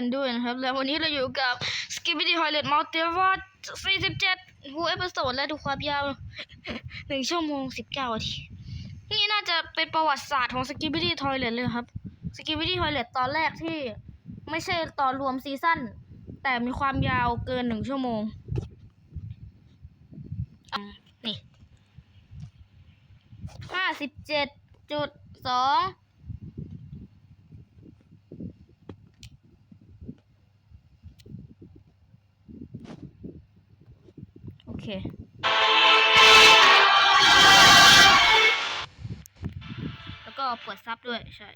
นด้วยนะครับ แล้ววันนี้เราอยู่กับ Skibidi Toilet Multiverse 47หูเอพิโซดและดูความยาวหนึ่งชั่วโมงสิบเก้านาที นี่น่าจะเป็นประวัติศาสตร์ของ Skibidi Toilet เลยครับ Skibidi Toilet ตอนแรกที่ไม่ใช่ตอนรวมซีซั่นแต่มีความยาวเกินหนึ่งชั่วโมงนี่ห้าสิบเจ็ดจุดสอง โอเค แล้วก็เปิดซับด้วย ใช่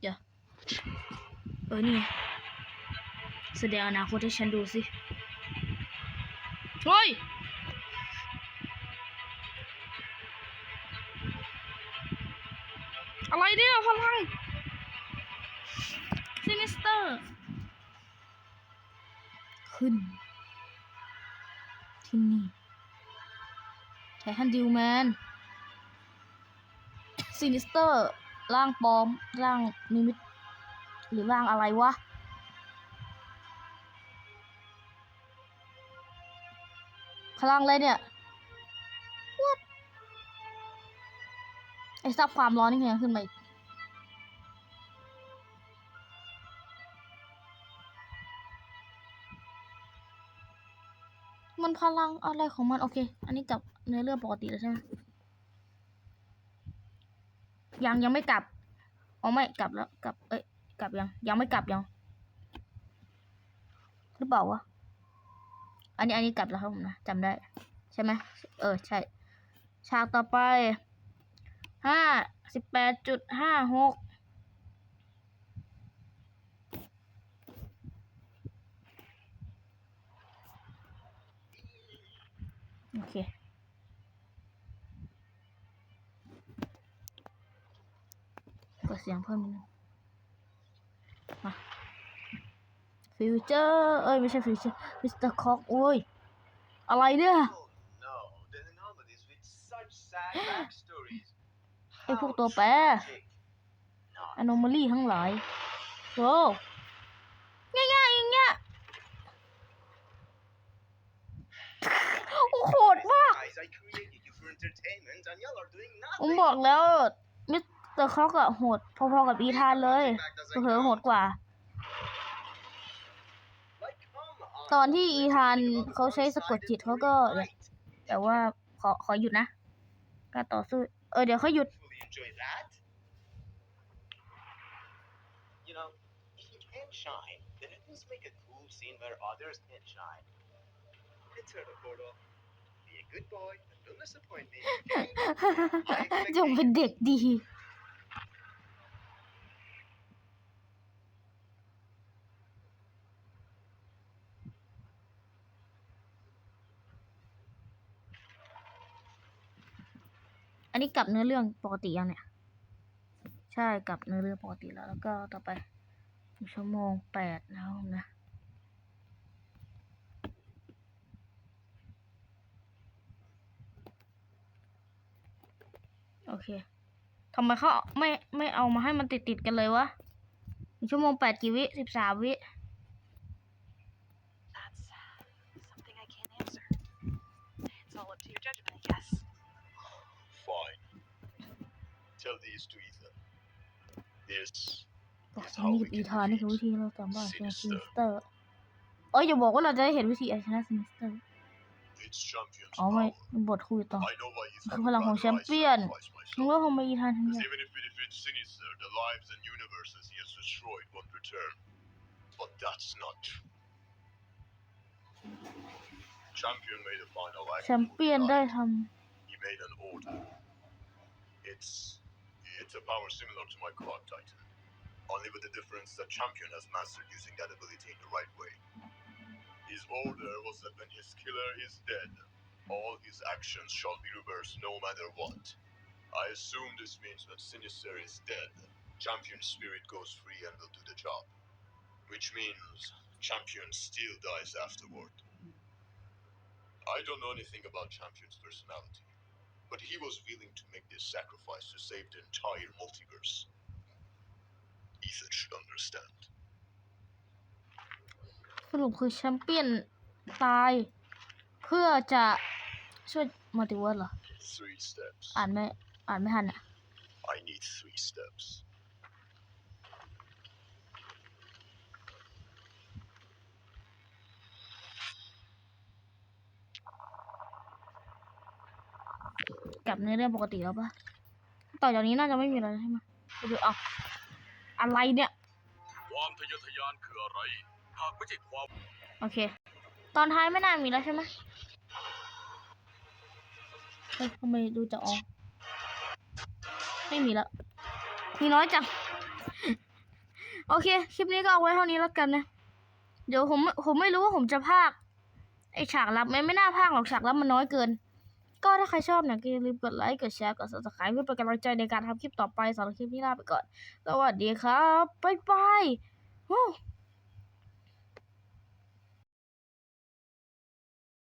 เดี๋ยวเออนี่แสดงอนาคตให้ฉันดูสิ เฮ้ย อะไรเนี่ยพลังซินิสเตอร์ ขึ้น ที่นี่ไททันดิวแมนซินิสเตอร์ ร่างปลอม ร่างนิมิต หรือร่างอะไรวะพลังอะไรเนี่ย ไอ้ซับความร้อนนี่ไงขึ้นมาอีกมันพลังอะไรของมัน โอเค อันนี้กลับเนื้อเรื่องปกติแล้วใช่ไหมยังยังไม่กลับอ๋อไม่กลับแล้วกลับ เอ้ยกลับยัง ยังไม่กลับยังหรือเปล่าวะอันนี้อันนี้กลับแล้วครับผมนะจำได้ ใช่ไหมเออใช่ ฉากต่อไป ห้าสิบแปดจุดห้าหกโอเคเปิดเสียงเพิ่มนิดนึงมาฟิวเจอร์เอ้ย ไม่ใช่ฟิวเจอร์มิสเตอร์คอกโอ้ย อะไรเนี่ย ไอพวกตัวแปร Not อ n o ม a ลี่ทั้งหลายโว้ง่ายๆอย่างเงี้ยโอ้โหดมาก Guys, I created you for entertainment and y'all are doing ผม nothing. บอกแล้ว มิสเตอร์คอกอะโหด พอๆกับอีธานเลยเผลอๆโหดกว่า Like, come on. ตอนที่อีธานเขาใช้สะกดจิตเขาก็ Right. แต่ว่าขอขอหยุดนะ การต่อสู้ เออเดี๋ยวเขาหยุด Fully enjoy that. You know, if you can't shine, then at least make a cool scene where others can shine. Enter the portal. Be a good boy and don't disappoint me. okay? จงเป็นเด็กดี อันนี้กลับเนื้อเรื่องปกติยังเนี่ย ใช่กลับเนื้อเรื่องปกติแล้ว แล้วก็ต่อไปชั่วโมงแปดแล้วนะโอเคทำไมเขาไม่ไม่เอามาให้มันติดติดกันเลยวะชั่วโมงแปดกี่วิสิบสามวิ to Ethan. This บอก is ฉัน how นี่ we อี can ธานนี่คือวิ defeat ธีเราสามารถชนะซินิ Sinister. สเตอร์เอ้ยอย่าบอกว่าเราจะได้เห็นวิธีเอาชนะซินิสเตอร์ its champion's อ๋อไม่ power. มันบทคุยต่อ I know why Ethan คือพลังของ would แช rather ม I เปี้ยน sacrifice มึง myself. ว่าทำไมอีธานทำ Because ได้ even if we defeat Sinister, the lives and universes he has destroyed won't return. But that's not true. Champion made a final แช act. มเปี้ยนได้ท He made an order. It's it's a power similar to my God Titan. Only with the difference that Champion has mastered using that ability in the right way. His order was that when his killer is dead, all his actions shall be reversed no matter what. I assume this means that Sinister is dead. Champion's spirit goes free and will do the job. Which means Champion still dies afterward. I don't know anything about Champion's personality, but he was willing to make this sacrifice to save the entire multiverse. Ethan should understand. สรุปคือแชมเปี้ยนตาย เพื่อจะช่วยมัลติเวิร์สเหรอ Three steps. อ่านไม่ อ่านไม่ทันอ่ะ I need three steps. กลับในเรื่องปกติแล้วปะต่อจากนี้น่าจะไม่มีอะไรใช่ไหมไปดูเอาอะไรเนี่ย ความทะเยอทะยานคืออะไร หากไม่ใช่ความ โอเค ตอนท้ายไม่น่ามีแล้วใช่ไหมเฮ้ยทำไมดูจะออก ไม่มีแล้วมีน้อยจัง โอเค คลิปนี้ก็เอาไว้เท่านี้แล้วกันนะ เดี๋ยวผมผมไม่รู้ว่าผมจะพากย์ไอฉากลับไหมไม่น่าพากย์หรอกฉากลับมันน้อยเกิน ก็ถ้าใครชอบเนี่ยก็อย่าลืมกดไลค์กดแชร์กด subscribe เพื่อเป็นกำลังใจในการทำคลิปต่อไปสำหรับคลิปนี้ลาไปก่อน สวัสดีครับ บ๊ายบาย